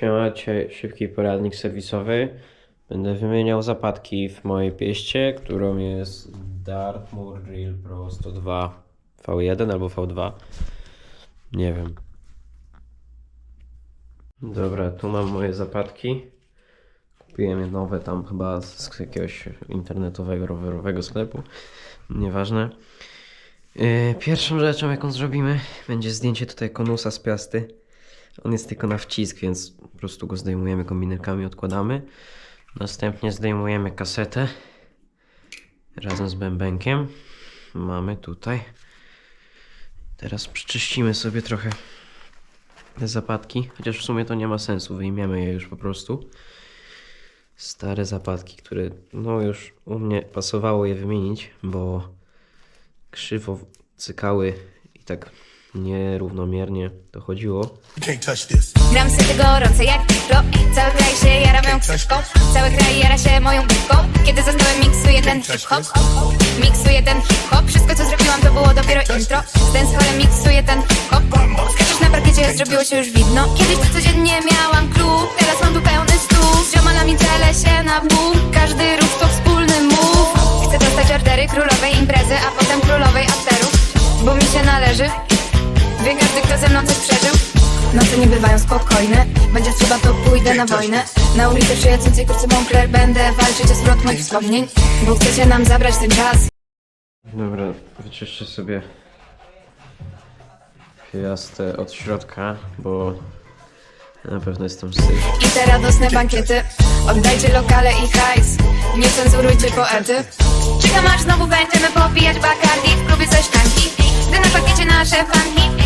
Siema, dzisiaj szybki poradnik serwisowy. Będę wymieniał zapadki w mojej pieście, którą jest Dartmoor Drill Pro 102 V1 albo V2. Nie wiem. Dobra, tu mam moje zapadki. Kupiłem je nowe tam chyba z jakiegoś internetowego, rowerowego sklepu. Nieważne. Yy, Pierwszą rzeczą, jaką zrobimy, będzie zdjęcie tutaj konusa z piasty. On jest tylko na wcisk, więc po prostu go zdejmujemy kombinerkami, odkładamy. Następnie zdejmujemy kasetę razem z bębenkiem. Mamy tutaj. Teraz przyczyścimy sobie trochę te zapadki, chociaż w sumie to nie ma sensu, wyjmiemy je już po prostu. Stare zapadki, które no już u mnie pasowało je wymienić, bo krzywo cykały i tak nierównomiernie to chodziło. Gram sobie gorące jak pro Cały kraj się jara moją książką Cały kraj jara się moją butką Kiedy za stołem miksuję ten hip-hop. Miksuję ten hip-hop. Wszystko co zrobiłam to było dopiero intro. Z dancehallem miksuję ten hip-hop. Skaczesz na parkiecie, zrobiło się już widno. Kiedyś to codziennie miałam klub. Teraz mam tu pełny stół. Z ziomalami dzielę się na pół. Każdy ruch to wspólny move. Chcę dostać ordery królowej imprezy A potem królowej afterów Bo mi się należy Wie każdy, kto ze mną coś przeżył? Noce nie bywają spokojne. Będzie trzeba, to pójdę na wojnę. Na ulicy przyjacącej kurcy Moncler Będę walczyć o zwrot moich wspomnień Bo chcecie nam zabrać ten czas. Dobra, wyczyszczę sobie piastę od środka, bo na pewno jestem syf. I te radosne bankiety. Oddajcie lokale i hajs. Nie cenzurujcie poety. Czekam aż znowu będziemy popijać Bacardi W klubie ze szklanki. Gdy na pakiecie nasze fanki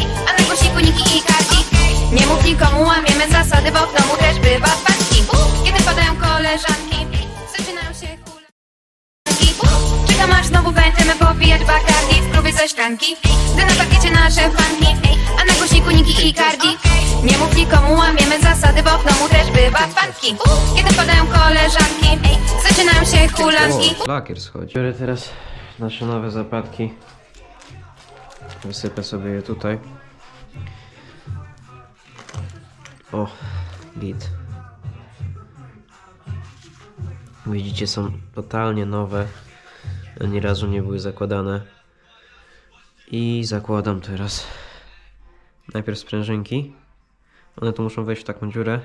A na głośniku niki i karki Nie mów nikomu, łamiemy zasady Bo w domu też bywa fanki Kiedy padają koleżanki Zaczynają się hulanki. Czekam aż znowu będziemy popijać Bacardi W klubie ze szklanki Gdy na pakiecie nasze fanki. A na głośniku niki i karki Nie mów nikomu, łamiemy zasady Bo w domu też bywa fanki Kiedy padają koleżanki Zaczynają się hulanki. O, lakier schodzi. Biorę teraz nasze nowe zapadki. Wysypę sobie je tutaj. O, git. Widzicie, są totalnie nowe. Ani razu nie były zakładane. I zakładam teraz najpierw sprężynki. One tu muszą wejść w taką dziurę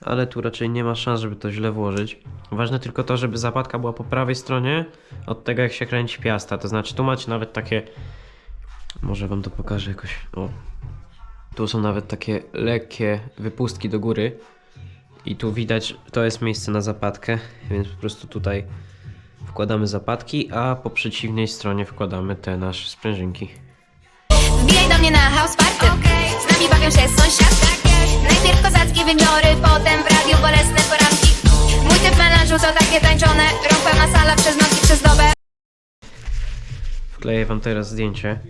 ale tu raczej nie ma szans, żeby to źle włożyć. Ważne tylko to, żeby zapadka była po prawej stronie od tego, jak się kręci piasta. To znaczy, tu macie nawet takie. Może wam to pokażę jakoś. O. Tu są nawet takie lekkie wypustki do góry. I tu widać, to jest miejsce na zapadkę, więc po prostu tutaj wkładamy zapadki, a po przeciwnej stronie wkładamy te nasze sprężynki. Wbijaj do mnie na house party. Z nami bawią się sąsiadki. Najpierw kozackie wieczory Potem w radiu bolesne poranki. Mój typ melanżu to takie tańczone. Pełna sala przez noc i przez dobę. Wkleję wam teraz zdjęcie,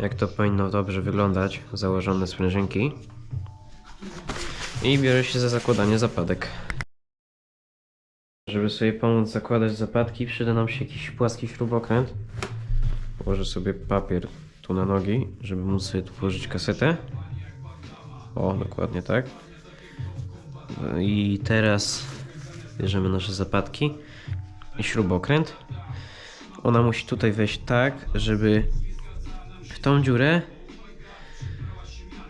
jak to powinno dobrze wyglądać, założone sprężynki. I biorę się za zakładanie zapadek. Żeby sobie pomóc zakładać zapadki, przyda nam się jakiś płaski śrubokręt. Położę sobie papier tu na nogi, żeby móc sobie tu włożyć kasetę. O, dokładnie tak. I teraz bierzemy nasze zapadki i śrubokręt. Ona musi tutaj wejść tak, żeby w tą dziurę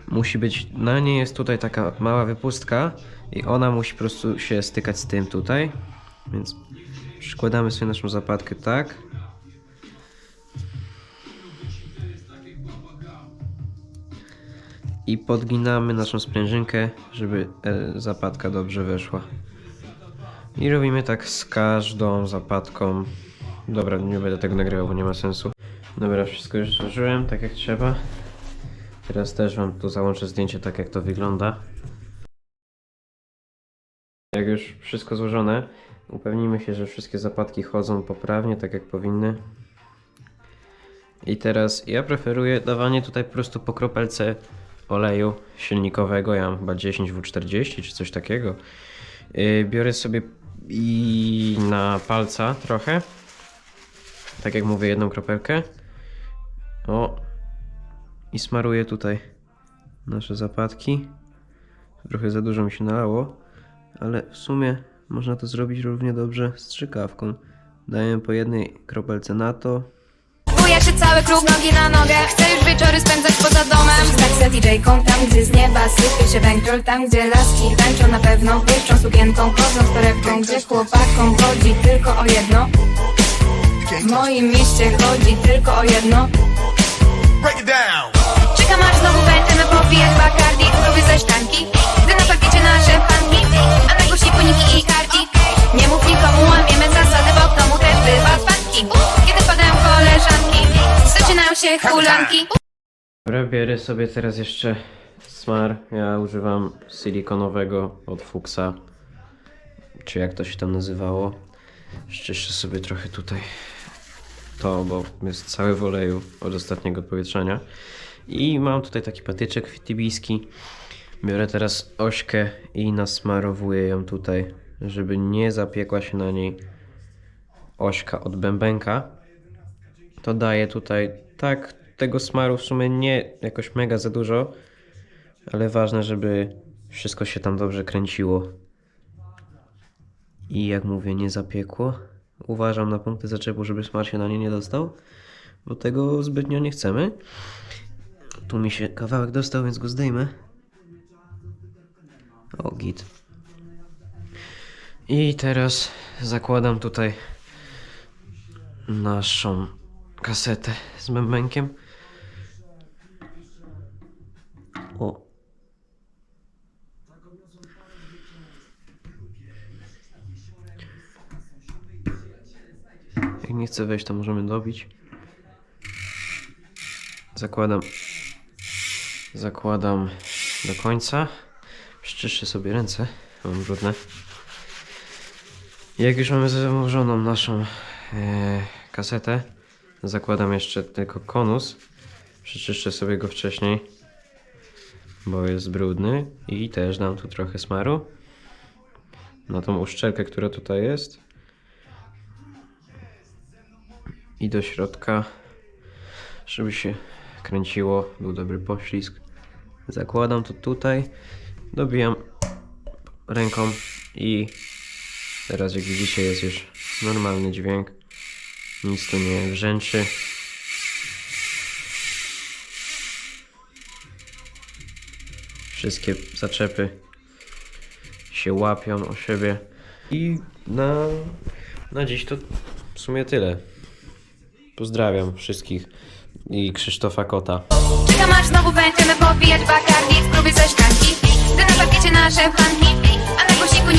musi być, na niej jest tutaj taka mała wypustka i ona musi po prostu się stykać z tym tutaj. Więc przykładamy sobie naszą zapadkę tak. I podginamy naszą sprężynkę, żeby e, zapadka dobrze weszła. I robimy tak z każdą zapadką. Dobra, nie będę tego nagrywał, bo nie ma sensu. Dobra, wszystko już złożyłem tak jak trzeba. Teraz też wam tu załączę zdjęcie tak jak to wygląda. Jak już wszystko złożone, upewnimy się, że wszystkie zapadki chodzą poprawnie, tak jak powinny. I teraz ja preferuję dawanie tutaj po prostu po kropelce oleju silnikowego. Ja mam chyba 10W40 czy coś takiego. Yy, biorę sobie i na palca trochę. Tak jak mówię, jedną kropelkę. O. I smaruję tutaj nasze zapadki. Trochę za dużo mi się nalało, ale w sumie można to zrobić równie dobrze strzykawką. Daję po jednej kropelce na to, Bujak się cały klub, nogi na nogę Chcę już wieczory spędzać poza domem Tak za DJ-ką, tam gdzie z nieba sypie się węgiel Tam gdzie laski tańczą na pewno Błyszczą sukienką, chodzą z torebką Gdzie chłopakom chodzi tylko o jedno W moim mieście chodzi tylko o jedno Break it down. Czekam aż znowu będziemy popijać Bacardi Próby ze szklanki Gdy na parkiecie nasze panki A na głośniku niki i karti Nie mów nikomu, łamiemy zasady Bo w domu też bywa spadki Kiedy wpadają koleżanki Zaczynają się hulanki Dobra, bierę sobie teraz jeszcze smar. Ja używam silikonowego od Fuxa, czy jak to się tam nazywało. Szczyszczę sobie trochę tutaj to, bo jest cały w oleju od ostatniego powietrzania. I mam tutaj taki patyczek tibijski. Biorę teraz ośkę i nasmarowuję ją tutaj, żeby nie zapiekła się na niej ośka od bębenka to daje tutaj tak tego smaru w sumie nie jakoś mega za dużo, ale ważne, żeby wszystko się tam dobrze kręciło. I jak mówię, nie zapiekło. Uważam na punkty zaczepu, żeby smar się na nie nie dostał, bo tego zbytnio nie chcemy. Tu mi się kawałek dostał, więc go zdejmę. O, git. I teraz zakładam tutaj naszą kasetę z bębenkiem. O. Jak nie chce wejść, to możemy dobić. Zakładam. Zakładam do końca. Szczyszczę sobie ręce. Mam brudne. Jak już mamy założoną naszą e, kasetę, zakładam jeszcze tylko konus. Przeczyszczę sobie go wcześniej, bo jest brudny i też dam tu trochę smaru na tą uszczelkę, która tutaj jest. I do środka, żeby się kręciło, był dobry poślizg. Zakładam to tutaj, dobijam ręką i Teraz jak widzicie jest już normalny dźwięk. Nic tu nie brzęczy. Wszystkie zaczepy się łapią o siebie. I na, na dziś to w sumie tyle. Pozdrawiam wszystkich i Krzysztofa Kota. Znowu będziemy pobijać bakardi, na nasze głośniku